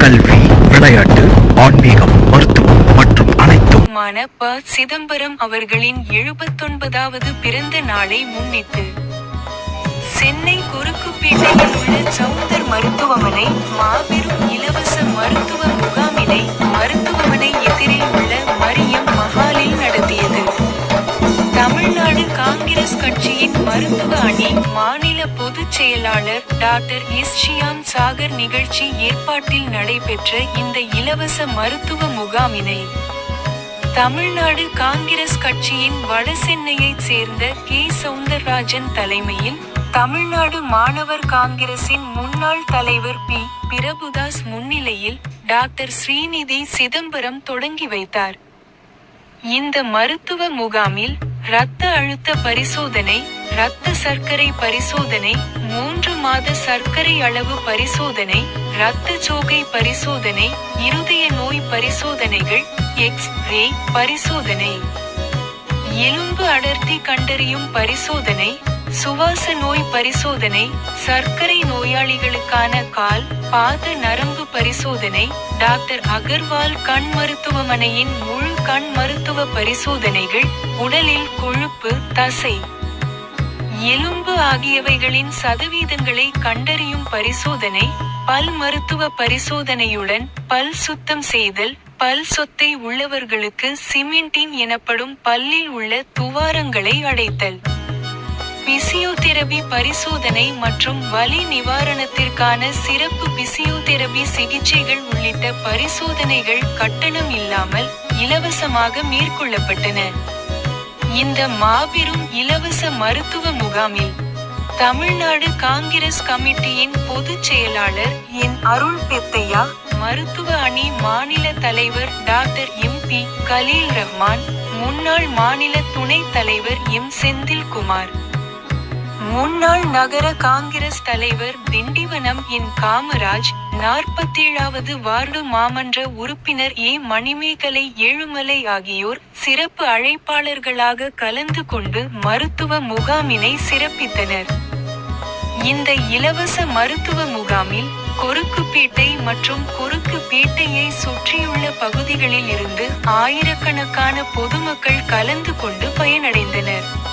கல்வி விளையாட்டு ஆன்மீகம் மருத்துவம் மற்றும் அனைத்தும். மான ப. சிதம்பரம் அவர்களின் எழுபத்தொன்பதாவது பிறந்த நாளை முன்னிட்டு சென்னை குறுக்குப்பேட்டையில் உள்ள சவுந்தர் மருத்துவமனை மாபெரும் இலவச கட்சியின் மருத்துவ அணி மாநில பொதுச் செயலாளர் டாக்டர் எஸ். ஷியாம் சாகர் நிகழ்ச்சி ஏற்பாட்டில் நடைபெற்ற இந்த இலவச மருத்துவ முகாமினை தமிழ்நாடு காங்கிரஸ் கட்சியின் வடசென்னையைச் சேர்ந்த கே. சவுந்தரராஜன் தலைமையில் தமிழ்நாடு மாணவர் காங்கிரசின் முன்னாள் தலைவர் பி. பிரபுதாஸ் முன்னிலையில் டாக்டர் ஸ்ரீநிதி சிதம்பரம் தொடங்கி வைத்தார். இந்த மருத்துவ முகாமில் இரத்த அழுத்த பரிசோதனை இரத்த சர்க்கரை பரிசோதனை மூன்று மாத சர்க்கரை அளவு பரிசோதனை இரத்த சோகை பரிசோதனை இருதய நோய் பரிசோதனைகள் எக்ஸ் ரே பரிசோதனை. எலும்பு அடர்த்தி கண்டறியும் பரிசோதனை சுவாச நோய் பரிசோதனை சர்க்கரை நோயாளிகளுக்கான கால் பாத நரம்பு பரிசோதனை டாக்டர் அகர்வால் கண் மருத்துவமனையின் முழு கண் மருத்துவ பரிசோதனைகள் உடலில் கொழுப்பு தசை. எலும்பு ஆகியவைகளின் சதவீதங்களை கண்டறியும் பரிசோதனை பல் மருத்துவ பரிசோதனையுடன் பல் சுத்தம் செய்தல் பல் சொத்தை உள்ளவர்களுக்கு சிமெண்டின் எனப்படும் பல்லில் உள்ள துவாரங்களை அடைத்தல். பிசியோதெரபி பரிசோதனை மற்றும் வலி நிவாரணத்திற்கான சிறப்பு பிசியோதெரபி சிகிச்சைகள் உள்ளிட்ட பரிசோதனைகள் கட்டணம் இல்லாமல் இலவசமாக மேற்கொள்ளப்பட்டன. இந்த மாபெரும் இலவச மருத்துவ முகாமில் தமிழ்நாடு காங்கிரஸ் கமிட்டியின் பொதுச் செயலாளர் என் அருள் பெத்தையா மருத்துவ அணி மாநில தலைவர் doctor M P Khaleel Rahman முன்னாள் மாநில துணைத் தலைவர் எம் செந்தில்குமார் முன்னாள் நகர காங்கிரஸ் தலைவர் திண்டிவனம் என் காமராஜ் நாற்பத்தேழாவது வார்டு மாமன்ற உறுப்பினர் ஏ. மணிமேகலை ஏழுமலை ஆகியோர் சிறப்பு அழைப்பாளர்களாக கலந்து கொண்டு மருத்துவ முகாமினை சிறப்பித்தனர். இந்த இலவச மருத்துவ முகாமில் கொருக்குப்பேட்டை மற்றும் கொருக்குப்பேட்டையை சுற்றியுள்ள பகுதிகளில் இருந்து ஆயிரக்கணக்கான பொதுமக்கள் கலந்து கொண்டு பயனடைந்தனர்.